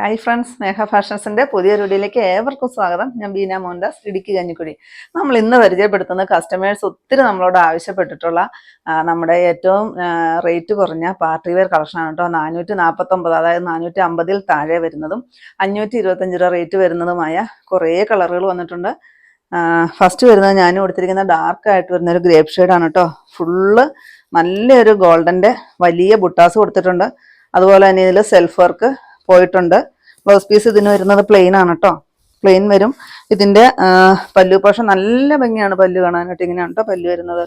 Hi friends സ്നേഹ ഫാഷൻസിന്റെ പുതിയ വീഡിയോയിലേക്ക് ഏവർക്കും സ്വാഗതം. ഞാൻ ബീന മോഹൻദാസ് ഇടുക്കി കഞ്ഞിക്കുഴി നമ്മൾ ഇന്ന് പരിചയപ്പെടുത്തുന്ന കസ്റ്റമേഴ്സ് ഒത്തിരി നമ്മളോട് ആവശ്യപ്പെട്ടിട്ടുള്ള നമ്മുടെ ഏറ്റവും റേറ്റ് കുറഞ്ഞ പാർട്ടി വെയർ കളക്ഷനാണ് കേട്ടോ. നാനൂറ്റി നാൽപ്പത്തൊമ്പത് അതായത് നാനൂറ്റി അമ്പതിൽ താഴെ വരുന്നതും അഞ്ഞൂറ്റി ഇരുപത്തഞ്ച് രൂപ റേറ്റ് വരുന്നതുമായ കുറേ കളറുകൾ വന്നിട്ടുണ്ട്. ഫസ്റ്റ് വരുന്നത് ഞാൻ കൊടുത്തിരിക്കുന്ന ഡാർക്ക് ആയിട്ട് വരുന്ന ഒരു ഗ്രേപ്പ് ഷെയ്ഡാണ് കേട്ടോ. ഫുള്ള് നല്ലൊരു ഗോൾഡന്റെ വലിയ ബുട്ടാസ് കൊടുത്തിട്ടുണ്ട്. അതുപോലെ തന്നെ ഇതിൽ സെൽഫ് വർക്ക് പോയിട്ടുണ്ട്. ബ്ലൗസ് പീസ് ഇതിന് വരുന്നത് പ്ലെയിൻ ആണ് കേട്ടോ പ്ലെയിൻ വരും. ഇതിന്റെ പല്ലു പക്ഷെ നല്ല ഭംഗിയാണ് പല്ലു കാണാനായിട്ട് ഇങ്ങനെയാണ് കേട്ടോ പല്ലു വരുന്നത്.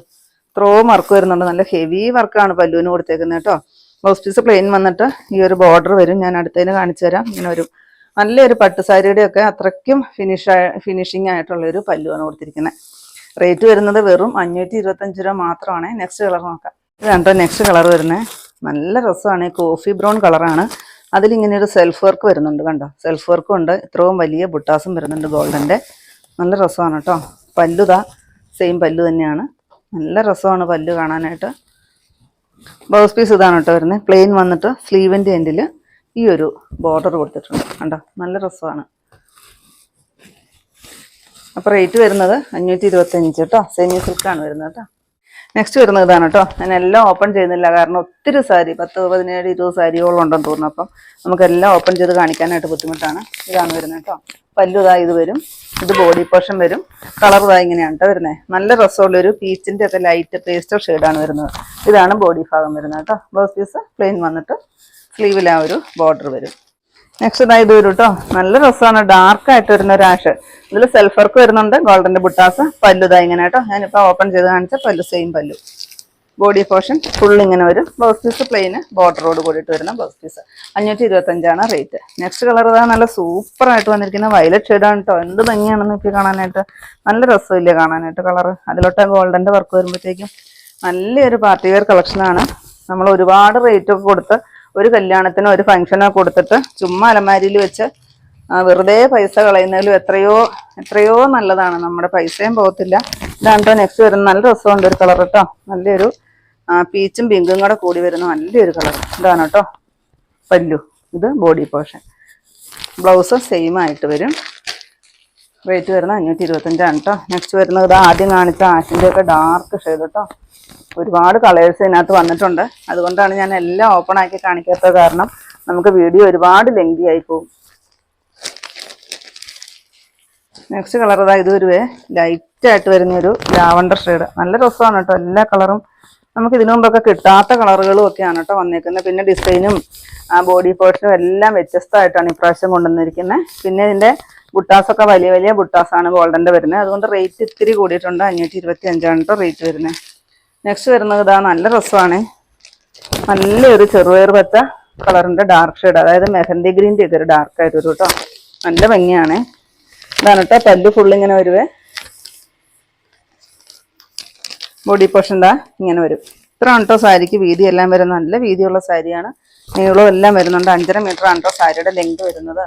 ത്രോ വർക്ക് വരുന്നുണ്ട്. നല്ല ഹെവി വർക്കാണ് പല്ലുവിന് കൊടുത്തേക്കുന്നത് കേട്ടോ ബ്ലൗസ് പീസ് പ്ലെയിൻ വന്നിട്ട് ഈ ഒരു ബോർഡർ വരും. ഞാൻ അടുത്തതിന് കാണിച്ചു തരാം. ഇങ്ങനെ ഒരു നല്ലൊരു പട്ട് സാരിയുടെ ഒക്കെ അത്രയ്ക്കും ഫിനിഷ് ഫിനിഷിംഗ് ആയിട്ടുള്ള ഒരു പല്ലുവാണ് കൊടുത്തിരിക്കുന്നത് റേറ്റ് വരുന്നത് വെറും അഞ്ഞൂറ്റി ഇരുപത്തഞ്ച് രൂപ മാത്രമാണ്. നെക്സ്റ്റ് കളർ നോക്കാം. ഇതാണ് നെക്സ്റ്റ് കളർ വരുന്നത് നല്ല രസമാണ്. കോഫി ബ്രൗൺ കളറാണ് അതിലിങ്ങനെ ഒരു സെൽഫ് വർക്ക് വരുന്നുണ്ട് കണ്ടോ? സെൽഫ് വർക്കും ഉണ്ട്. ഇത്രയും വലിയ ബുട്ടാസും വരുന്നുണ്ട് ഗോൾഡന്റെ നല്ല രസമാണ് കേട്ടോ. പല്ലുതാ സെയിം പല്ലു തന്നെയാണ്. നല്ല രസമാണ് പല്ലു കാണാനായിട്ട്. ബ്ലൗസ് പീസ് ഇതാണ് കേട്ടോ വരുന്നത് പ്ലെയിൻ വന്നിട്ട് സ്ലീവിന്റെ എൻഡിൽ ഈ ഒരു ബോർഡർ കൊടുത്തിട്ടുണ്ട്. കണ്ടോ? നല്ല രസമാണ്. അപ്പോൾ റേറ്റ് വരുന്നത് അഞ്ഞൂറ്റി ഇരുപത്തഞ്ച് കേട്ടോ. സെമി സിൽക്കാണ് വരുന്നത് കേട്ടോ. നെക്സ്റ്റ് വരുന്നത് ഇതാണ് കേട്ടോ. ഞാൻ എല്ലാം ഓപ്പൺ ചെയ്യുന്നില്ല. കാരണം ഒത്തിരി സാരി പത്ത് പതിനേഴ് ഇരുപത് സാരിയോളം ഉണ്ടെന്ന് തോന്നുന്നു. അപ്പം നമുക്കെല്ലാം ഓപ്പൺ ചെയ്ത് കാണിക്കാനായിട്ട് ബുദ്ധിമുട്ടാണ്. ഇതാണ് വരുന്നത് കേട്ടോ. പല്ലുതാ ഇത് വരും. ഇത് ബോഡി പോർഷൻ വരും. കളർ ഇതാ ഇങ്ങനെയാണ് കേട്ടോ വരുന്നത്. നല്ല രസമുള്ളൊരു പീച്ചിന്റെ ഒക്കെ ലൈറ്റ് പേസ്റ്റർ ഷെയ്ഡാണ് വരുന്നത്. ഇതാണ് ബോഡി ഭാഗം വരുന്നത് കേട്ടോ. ബ്ലൗസ് പീസ് പ്ലെയിൻ വന്നിട്ട് സ്ലീവിൽ ആ ഒരു ബോർഡർ വരും. നെക്സ്റ്റ് ഇതാ ഇത് വരും കേട്ടോ നല്ല രസമാണ് ഡാർക്ക് ആയിട്ട് വരുന്ന ഒരു ആഷ് ഇതിൽ സെൽഫ് വർക്ക് വരുന്നുണ്ട്. ഗോൾഡന്റെ ബുട്ടാസ് പല്ലു ഇതാ ഇങ്ങനെ കേട്ടോ ഞാനിപ്പോൾ ഓപ്പൺ ചെയ്ത് കാണിച്ച പല്ലു സെയിം പല്ലു. ബോഡി പോർഷൻ ഫുൾ ഇങ്ങനെ വരും. ബ്ലൗസ് പീസ് പ്ലെയിന് ബോർഡറോട് കൂടിയിട്ട് വരുന്ന ബ്ലൗസ് പീസ് അഞ്ഞൂറ്റി ഇരുപത്തഞ്ചാണ് റേറ്റ് നെക്സ്റ്റ് കളർ ഇതാ നല്ല സൂപ്പർ ആയിട്ട് വന്നിരിക്കുന്ന വയലറ്റ് ഷെയ്ഡാണ് കേട്ടോ എന്ത് ഭംഗിയാണെന്ന് നോക്കി കാണാനായിട്ട്. നല്ല രസമില്ലേ കാണാനായിട്ട് കളർ അതിലോട്ട് ഗോൾഡന്റെ വർക്ക് വരുമ്പോഴത്തേക്കും നല്ലൊരു പാർട്ടി വെയർ കളക്ഷനാണ് നമ്മൾ ഒരുപാട് റേറ്റ് ഒക്കെ കൊടുത്ത് ഒരു കല്യാണത്തിനോ ഒരു ഫംഗ്ഷനോ കൊടുത്തിട്ട് ചുമ്മാ അലമാരിയിൽ വെച്ച് വെറുതെ പൈസ കളയുന്നതിലും എത്രയോ എത്രയോ നല്ലതാണ്. നമ്മുടെ പൈസയും പോകത്തില്ല. ഇതാണ് കേട്ടോ നെക്സ്റ്റ് വരുന്ന നല്ല രസമുണ്ട് ഒരു കളർ കേട്ടോ നല്ലൊരു പീച്ചും പിങ്കും കൂടെ കൂടി വരുന്ന നല്ലൊരു കളർ ഇതാണ് കേട്ടോ പല്ലു. ഇത് ബോഡി പോർഷൻ ബ്ലൗസ് സെയിം ആയിട്ട് വരും. റേറ്റ് വരുന്നത് അഞ്ഞൂറ്റി ഇരുപത്തഞ്ചാണ് കേട്ടോ നെക്സ്റ്റ് വരുന്നത് ഇത് ആദ്യം കാണിച്ച ആഷിന്റെ ഒക്കെ ഡാർക്ക് ഷെയ്ഡ് കേട്ടോ ഒരുപാട് കളേഴ്സ് ഇതിനകത്ത് വന്നിട്ടുണ്ട്. അതുകൊണ്ടാണ് ഞാൻ എല്ലാം ഓപ്പൺ ആക്കി കാണിക്കാത്തത് കാരണം നമുക്ക് വീഡിയോ ഒരുപാട് ലെങ്തി ആയി പോകും. നെക്സ്റ്റ് കളർ ഇതാ ലൈറ്റായിട്ട് ആയിട്ട് വരുന്ന ഒരു ലാവണ്ടർ ഷെയ്ഡ് നല്ല രസമാണ് കേട്ടോ എല്ലാ കളറും നമുക്ക് ഇതിനു മുമ്പൊക്കെ കിട്ടാത്ത കളറുകളും ഒക്കെയാണ് കേട്ടോ വന്നേക്കുന്നത്. പിന്നെ ഡിസൈനും ബോഡി പോർഷനും എല്ലാം വ്യത്യസ്തമായിട്ടാണ് ഇപ്രാവശ്യം കൊണ്ടുവന്നിരിക്കുന്നത്. പിന്നെ ഇതിന്റെ ബുട്ടാസൊക്കെ വലിയ വലിയ ബുട്ടാസാണ് ഗോൾഡന്റെ വരുന്നത്. അതുകൊണ്ട് റേറ്റ് ഇത്തിരി കൂടിയിട്ടുണ്ട്. അഞ്ഞൂറ്റി ഇരുപത്തി അഞ്ചാണ് കേട്ടോ റേറ്റ് വരുന്നത്. നെക്സ്റ്റ് വരുന്നത് ഇതാ നല്ല രസമാണ്. നല്ലൊരു ചെറുപയർ പച്ച കളറിന്റെ ഡാർക്ക് ഷെയ്ഡ് അതായത് മെഹന്തി ഗ്രീന്റെ ഒക്കെ ഒരു ഡാർക്ക് ആയിട്ട് കേട്ടോ നല്ല ഭംഗിയാണ്. ഇതാണ് കേട്ടോ പല്ല് ഫുള്ളിങ്ങനെ വരുവേ. ബോഡി പോർഷൻ എന്താ ഇങ്ങനെ വരും. ഇത്ര കേട്ടോ സാരിക്ക് വീതി. എല്ലാം വരുന്നത് നല്ല വീതിയുള്ള സാരിയാണ്. നീളവും എല്ലാം വരുന്നുണ്ട്. അഞ്ചര മീറ്റർ ആണ് കേട്ടോ സാരിയുടെ ലെങ്ത് വരുന്നത്.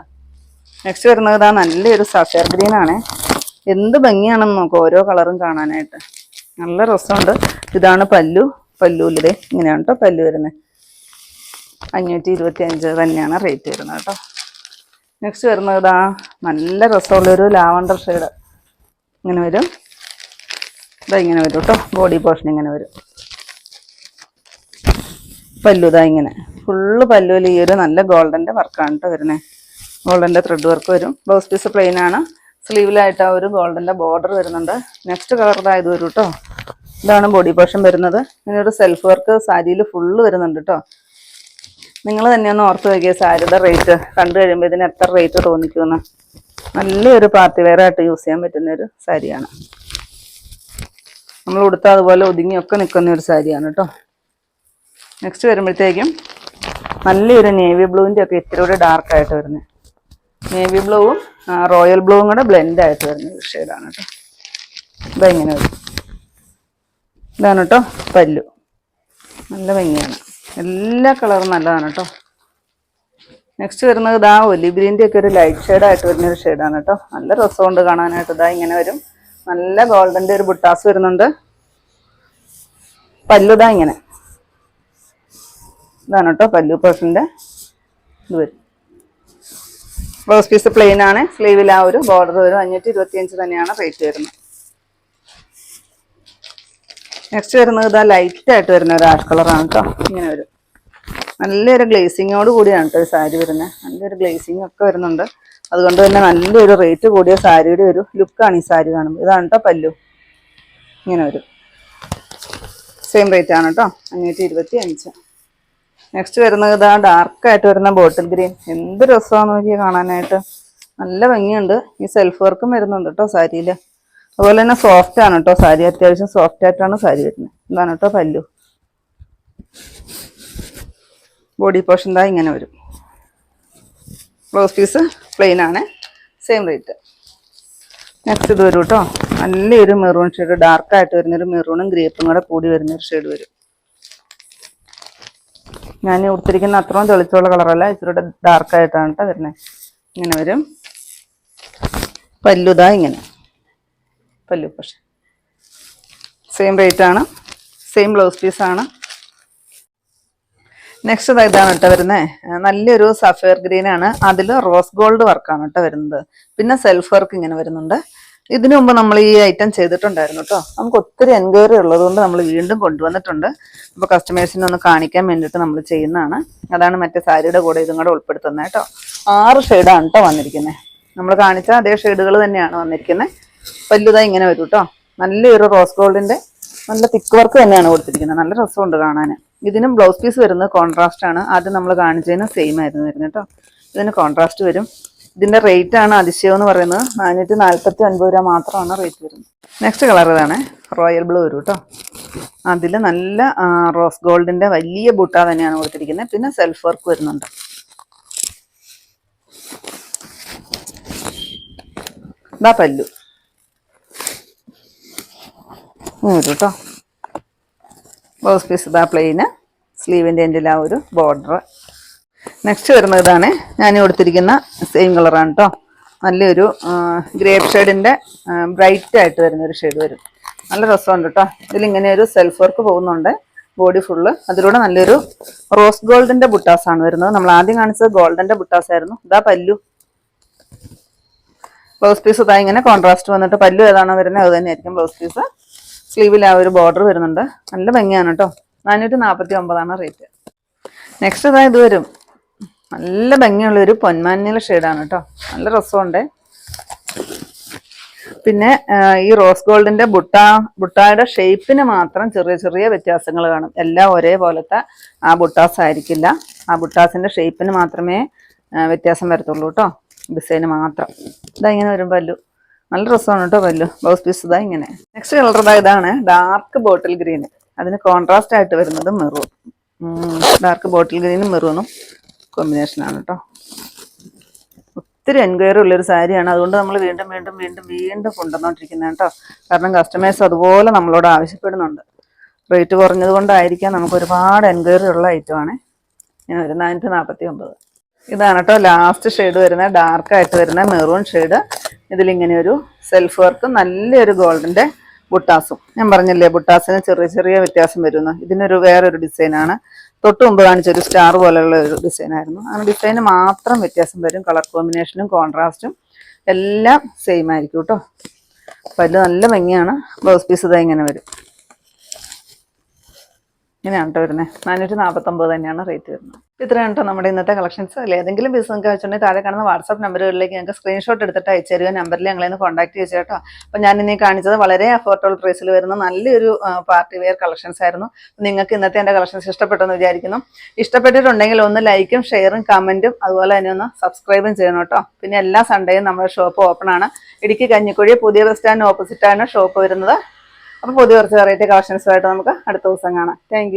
നെക്സ്റ്റ് വരുന്നത് ഇതാ നല്ലൊരു സഫയർ ഗ്രീൻ ആണ്. എന്ത് ഭംഗിയാണെന്ന് നോക്കാം ഓരോ കളറും കാണാനായിട്ട്. നല്ല രസമുണ്ട്. ഇതാണ് പല്ലു. പല്ലുല്ലേ ഇങ്ങനെയാണ് കേട്ടോ പല്ലു വരുന്നത് അഞ്ഞൂറ്റി ഇരുപത്തി അഞ്ച് തന്നെയാണ് റേറ്റ് വരുന്നത് കേട്ടോ നെക്സ്റ്റ് വരുന്നത് ഇതാ നല്ല രസമുള്ളൊരു ലാവണ്ടർ ഷെയ്ഡ് ഇങ്ങനെ വരും. ഇതാ ഇങ്ങനെ വരും കേട്ടോ ബോഡി പോർഷൻ ഇങ്ങനെ വരും. പല്ലു ഇതാ ഇങ്ങനെ. ഫുള്ള് പല്ലുവിൽ ഈ ഒരു നല്ല ഗോൾഡന്റെ വർക്കാണ് കേട്ടോ വരുന്നത് ഗോൾഡന്റെ ത്രെഡ് വർക്ക് വരും. ബ്ലൗസ് പീസ് പ്ലെയിൻ ആണ്. സ്ലീവിലായിട്ട് ആ ഒരു ഗോൾഡന്റെ ബോർഡർ വരുന്നുണ്ട്. നെക്സ്റ്റ് കളറിലായത് വരും കേട്ടോ ഇതാണ് ബോഡി പോർഷൻ വരുന്നത്. ഇങ്ങനെ ഒരു സെൽഫ് വർക്ക് സാരിയിൽ ഫുള്ള് വരുന്നുണ്ട് കേട്ടോ നിങ്ങൾ തന്നെ ഒന്ന് ഓർത്ത് വയ്ക്കുക സാരിയുടെ റേറ്റ് കണ്ടു കഴിയുമ്പോൾ ഇതിന് എത്ര റേറ്റ് തോന്നിക്കുമെന്ന്. നല്ലൊരു പാർട്ടി വെയർ ആയിട്ട് യൂസ് ചെയ്യാൻ പറ്റുന്ന ഒരു സാരിയാണ്. നമ്മൾ ഉടുത്ത അതുപോലെ ഒതുങ്ങിയൊക്കെ നിൽക്കുന്ന ഒരു സാരിയാണ് കേട്ടോ നെക്സ്റ്റ് വരുമ്പോഴത്തേക്കും നല്ലൊരു നേവി ബ്ലൂവിന്റെ ഒക്കെ ഇത്തിരി കൂടി ഡാർക്ക് ആയിട്ട് വരുന്നത്. നേവി ബ്ലൂവും റോയൽ ബ്ലൂവും കൂടെ ബ്ലെൻഡ് ആയിട്ട് വരുന്ന ഒരു ഷെയ്ഡാണ് കേട്ടോ ഇതാ ഇങ്ങനെ വരും ഇതാണ് കേട്ടോ പല്ലു. നല്ല ഭംഗിയാണ്. എല്ലാ കളറും നല്ലതാണ് കേട്ടോ നെക്സ്റ്റ് വരുന്നത് ഇതാ ഒലിബ്രീന്റെ ഒക്കെ ഒരു ലൈറ്റ് ഷെയ്ഡായിട്ട് വരുന്ന ഒരു ഷെയ്ഡാണ് കേട്ടോ നല്ല രസമുണ്ട് കാണാനായിട്ട്. ഇതാ ഇങ്ങനെ വരും. നല്ല ഗോൾഡന്റെ ഒരു ബുട്ടാസ് വരുന്നുണ്ട്. പല്ലുതാ ഇങ്ങനെ. ഇതാണ് കേട്ടോ പല്ലു പേഴ്സിന്റെ ഇത് വരും. ബ്ലൗസ് പീസ് പ്ലെയിൻ ആണ്. സ്ലീവിൽ ആ ഒരു ബോർഡർ വരും. അഞ്ഞൂറ്റി ഇരുപത്തി അഞ്ച് തന്നെയാണ് റേറ്റ് വരുന്നത്. നെക്സ്റ്റ് വരുന്നത് ഇതാ ലൈറ്റ് ആയിട്ട് വരുന്ന ഒരു ആഷ് കളറാണ് കേട്ടോ ഇങ്ങനെ ഒരു നല്ലൊരു ഗ്ലേസിങ്ങോട് കൂടിയാണ് കേട്ടോ സാരി വരുന്നത്. നല്ലൊരു ഗ്ലേസിങ് ഒക്കെ വരുന്നുണ്ട്. അതുകൊണ്ട് തന്നെ നല്ലൊരു റേറ്റ് കൂടിയ സാരിയുടെ ഒരു ലുക്കാണ് ഈ സാരി കാണുമ്പോൾ ഇതാണ് കേട്ടോ പല്ലു. ഇങ്ങനെ ഒരു സെയിം റേറ്റ് ആണ് കേട്ടോ അഞ്ഞൂറ്റി ഇരുപത്തി അഞ്ച് നെക്സ്റ്റ് വരുന്നത് ഇതാ ഡാർക്കായിട്ട് വരുന്ന ബോട്ടിൽ ഗ്രീൻ എന്ത് രസമാണ് നോക്കിയാൽ കാണാനായിട്ട്. നല്ല ഭംഗിയുണ്ട്. ഈ സെൽഫ് വർക്കും വരുന്നുണ്ട് കേട്ടോ സാരിയിൽ അതുപോലെ തന്നെ സോഫ്റ്റ് ആണ് കേട്ടോ സാരി. അത്യാവശ്യം സോഫ്റ്റ് ആയിട്ടാണ് സാരി വരുന്നത്. എന്താണ് കേട്ടോ പല്ലു. ബോഡി പോർഷൻ ദാ ഇങ്ങനെ വരും. ബ്ലൗസ് പീസ് പ്ലെയിൻ ആണ്. സെയിം റേറ്റ് നെക്സ്റ്റ് ഇത് വരും കേട്ടോ നല്ലൊരു മെറൂൺ ഷെയ്ഡ് ഡാർക്കായിട്ട് വരുന്നൊരു മെറൂണും ഗ്രേപ്പും കൂടെ കൂടി വരുന്നൊരു ഷെയ്ഡ് വരും. ഞാൻ ഉടുത്തിരിക്കുന്ന അത്രയും തെളിച്ചുള്ള കളറല്ല ഇച്ചിരി ഡാർക്ക് ആയിട്ടാണ് കേട്ടോ വരുന്നത് ഇങ്ങനെ വരും. പല്ലുതാ ഇങ്ങനെ. പല്ലു പക്ഷെ. സെയിം റേറ്റ് ആണ്. സെയിം ബ്ലൗസ് പീസാണ് നെക്സ്റ്റ് ഇതാണ് കേട്ടോ വരുന്നത് നല്ലൊരു സഫയർ ഗ്രീൻ ആണ്. അതിൽ റോസ് ഗോൾഡ് വർക്കാണ് കേട്ടോ വരുന്നത്. പിന്നെ സെൽഫ് വർക്ക് ഇങ്ങനെ വരുന്നുണ്ട്. ഇതിനു മുമ്പ് നമ്മൾ ഈ ഐറ്റം ചെയ്തിട്ടുണ്ടായിരുന്നു കേട്ടോ. നമുക്ക് ഒത്തിരി എൻക്വയറി ഉള്ളതുകൊണ്ട് നമ്മൾ വീണ്ടും കൊണ്ടുവന്നിട്ടുണ്ട്. അപ്പോൾ കസ്റ്റമേഴ്സിനെ ഒന്ന് കാണിക്കാൻ വേണ്ടിയിട്ട് നമ്മൾ ചെയ്യുന്നതാണ്. അതാണ് മറ്റേ സാരിയുടെ കൂടെ ഇതും കൂടെ ഉൾപ്പെടുത്തുന്നത് കേട്ടോ. ആറ് ഷെയ്ഡാണ് കേട്ടോ വന്നിരിക്കുന്നത്. നമ്മൾ കാണിച്ച അതേ ഷെയ്ഡുകൾ തന്നെയാണ് വന്നിരിക്കുന്നത്. വലുതായി ഇങ്ങനെ വരും കേട്ടോ നല്ലൊരു റോസ് ഗോൾഡിന്റെ നല്ല തിക്ക് വർക്ക് തന്നെയാണ് കൊടുത്തിരിക്കുന്നത്. നല്ല രസമുണ്ട് കാണാൻ. ഇതിനും ബ്ലൗസ് പീസ് വരുന്നത് കോൺട്രാസ്റ്റ് ആണ്. ആദ്യം നമ്മൾ കാണിച്ചതിന് സെയിം ആയിരുന്നു വരുന്നത് കേട്ടോ ഇതിന് കോൺട്രാസ്റ്റ് വരും. ഇതിന്റെ റേറ്റ് ആണ് അതിശയം എന്ന് പറയുന്നത്. നാനൂറ്റി നാൽപ്പത്തി ഒൻപത് രൂപ മാത്രമാണ് റേറ്റ് വരുന്നത്. നെക്സ്റ്റ് കളർ ഇതാണ്. റോയൽ ബ്ലൂ വരും കേട്ടോ അതിൽ നല്ല റോസ് ഗോൾഡിന്റെ വലിയ ബുട്ട തന്നെയാണ് കൊടുത്തിരിക്കുന്നത്. പിന്നെ സെൽഫ് വർക്ക് വരുന്നുണ്ട്. ഇതാ പല്ലു. വരും കേട്ടോ ബ്ലൗസ് പീസ് ഇതാ പ്ലെയിന് സ്ലീവിന്റെ എന്റെ ആ ഒരു ബോർഡർ നെക്സ്റ്റ് വരുന്നത് ഇതാണ്. ഞാൻ കൊടുത്തിരിക്കുന്ന സെയിം കളറാണ് കേട്ടോ നല്ലൊരു ഗ്രേപ്പ് ഷെയ്ഡിന്റെ ബ്രൈറ്റ് ആയിട്ട് വരുന്ന ഒരു ഷെയ്ഡ് വരും. നല്ല രസമുണ്ട് കേട്ടോ ഇതിലിങ്ങനെ ഒരു സെൽഫ് വർക്ക് പോകുന്നുണ്ട്. ബോഡി ഫുള്ള് അതിലൂടെ നല്ലൊരു റോസ് ഗോൾഡിന്റെ ബുട്ടാസാണ് വരുന്നത്. നമ്മൾ ആദ്യം കാണിച്ചത് ഗോൾഡന്റെ ബുട്ടാസ് ആയിരുന്നു. ഇതാ പല്ലു. ബ്ലൗസ് പീസ് ഇതാ ഇങ്ങനെ കോൺട്രാസ്റ്റ് വന്നിട്ട് പല്ലു ഏതാണോ വരുന്നത് അത് തന്നെയായിരിക്കും ബ്ലൗസ് പീസ് സ്ലീവിൽ ആ ഒരു ബോർഡർ വരുന്നുണ്ട്. നല്ല ഭംഗിയാണ് കേട്ടോ നാനൂറ്റി നാൽപ്പത്തി ഒമ്പതാണ് റേറ്റ് നെക്സ്റ്റ് ഇതാ ഇത് വരും. നല്ല ഭംഗിയുള്ളൊരു പൊന്മാനില ഷെയ്ഡാണ് കേട്ടോ. നല്ല രസമുണ്ട്. പിന്നെ ഈ റോസ് ഗോൾഡിന്റെ ബുട്ട ബുട്ടായുടെ ഷേപ്പിന് മാത്രം ചെറിയ ചെറിയ വ്യത്യാസങ്ങൾ കാണും. എല്ലാം ഒരേപോലത്തെ ആ ബുട്ടാസ് ആയിരിക്കില്ല. ആ ബുട്ടാസിന്റെ ഷേപ്പിന് മാത്രമേ വ്യത്യാസം വരത്തുള്ളൂ കേട്ടോ. ഡിസൈന് മാത്രം. ഇതാ ഇങ്ങനെ വരും പല്ലു. നല്ല രസമാണ് കേട്ടോ പല്ലു. ബ്ലൗസ് പീസ് ഇതാ ഇങ്ങനെ. നെക്സ്റ്റ് കളർ ഇതാ ഇതാണ്. ഡാർക്ക് ബോട്ടിൽ ഗ്രീൻ അതിന് കോൺട്രാസ്റ്റ് ആയിട്ട് വരുന്നത് മെറൂൺ ഡാർക്ക് ബോട്ടിൽ ഗ്രീനും മെറൂണും കോമ്പിനേഷനാണ് കേട്ടോ ഒത്തിരി എൻക്വയറി ഉള്ളൊരു സാരിയാണ്. അതുകൊണ്ട് നമ്മൾ വീണ്ടും വീണ്ടും വീണ്ടും വീണ്ടും കൊണ്ടുവന്നോണ്ടിരിക്കുന്നത് കേട്ടോ കാരണം കസ്റ്റമേഴ്സ് അതുപോലെ നമ്മളോട് ആവശ്യപ്പെടുന്നുണ്ട്. റേറ്റ് കുറഞ്ഞത് കൊണ്ടായിരിക്കാം നമുക്ക് ഒരുപാട് എൻക്വയറി ഉള്ള ഐറ്റമാണ് ഞാൻ ഒരു നാനൂറ്റി നാൽപ്പത്തി ഒമ്പത് ഇതാണ് കേട്ടോ ലാസ്റ്റ് ഷെയ്ഡ് വരുന്ന ഡാർക്ക് ആയിട്ട് വരുന്ന മെറൂൺ ഷെയ്ഡ് ഇതിലിങ്ങനെ ഒരു സെൽഫ് വർക്കും നല്ലൊരു ഗോൾഡിന്റെ ബുട്ടാസും. ഞാൻ പറഞ്ഞില്ലേ ബുട്ടാസിന് ചെറിയ ചെറിയ വ്യത്യാസം വരുന്നു. ഇതിനൊരു വേറൊരു ഡിസൈനാണ് തൊട്ട് മുമ്പ് കാണിച്ച ഒരു സ്റ്റാർ പോലെയുള്ള ഒരു ഡിസൈനായിരുന്നു ആ ഡിസൈന് മാത്രം വ്യത്യാസം വരും. കളർ കോമ്പിനേഷനും കോൺട്രാസ്റ്റും എല്ലാം സെയിം ആയിരിക്കും കേട്ടോ. പല്ല് നല്ല ഭംഗിയാണ്. ബ്ലൗസ് പീസ് ഇതാ ഇങ്ങനെ വരും. ഇങ്ങനെയാണ് കേട്ടോ വരുന്നത് നാനൂറ്റി നാൽപ്പത്തൊമ്പത് തന്നെയാണ് റേറ്റ് വരുന്നത്. ഇത്രയാണ് കേട്ടോ നമ്മുടെ ഇന്നത്തെ കളക്ഷൻസ് അല്ലെ? ഏതെങ്കിലും ബിസിനസ് നിങ്ങൾക്ക് വെച്ചിട്ടുണ്ടെങ്കിൽ താഴെ കാണുന്ന വാട്സ്ആപ്പ് നമ്പറുകളിലേക്ക് ഞങ്ങൾക്ക് സ്ക്രീൻഷോട്ട് എടുത്തിട്ട് അയച്ചു തരുമോ നമ്പറിൽ ഞങ്ങളെ ഒന്ന് കോൺടാക്ട് ചെയ്തു കേട്ടോ അപ്പോൾ ഞാൻ ഇനി കാണിച്ചത് വളരെ അഫോർഡബിൾ പ്രൈസിൽ വരുന്ന നല്ലൊരു പാർട്ടി വെയർ കളക്ഷൻസ് ആയിരുന്നു. നിങ്ങൾക്ക് ഇന്നത്തെ എന്റെ കളക്ഷൻസ് ഇഷ്ടപ്പെട്ടെന്ന് വിചാരിക്കുന്നു. ഇഷ്ടപ്പെട്ടിട്ടുണ്ടെങ്കിൽ ഒന്ന് ലൈക്കും ഷെയറും കമന്റും അതുപോലെ തന്നെ ഒന്ന് സബ്സ്ക്രൈബും ചെയ്യണം കേട്ടോ. പിന്നെ എല്ലാ സൺഡേയും നമ്മുടെ ഷോപ്പ് ഓപ്പൺ ആണ്. ഇടുക്കി കഞ്ഞിക്കുഴി പുതിയ ബസ് സ്റ്റാൻഡിന് ഓപ്പോസിറ്റാണ് ഷോപ്പ് വരുന്നത്. അപ്പോൾ പുതിയ കുറച്ച് വെറൈറ്റി കളക്ഷൻസുമായിട്ട് നമുക്ക് അടുത്ത ദിവസം കാണാം. താങ്ക്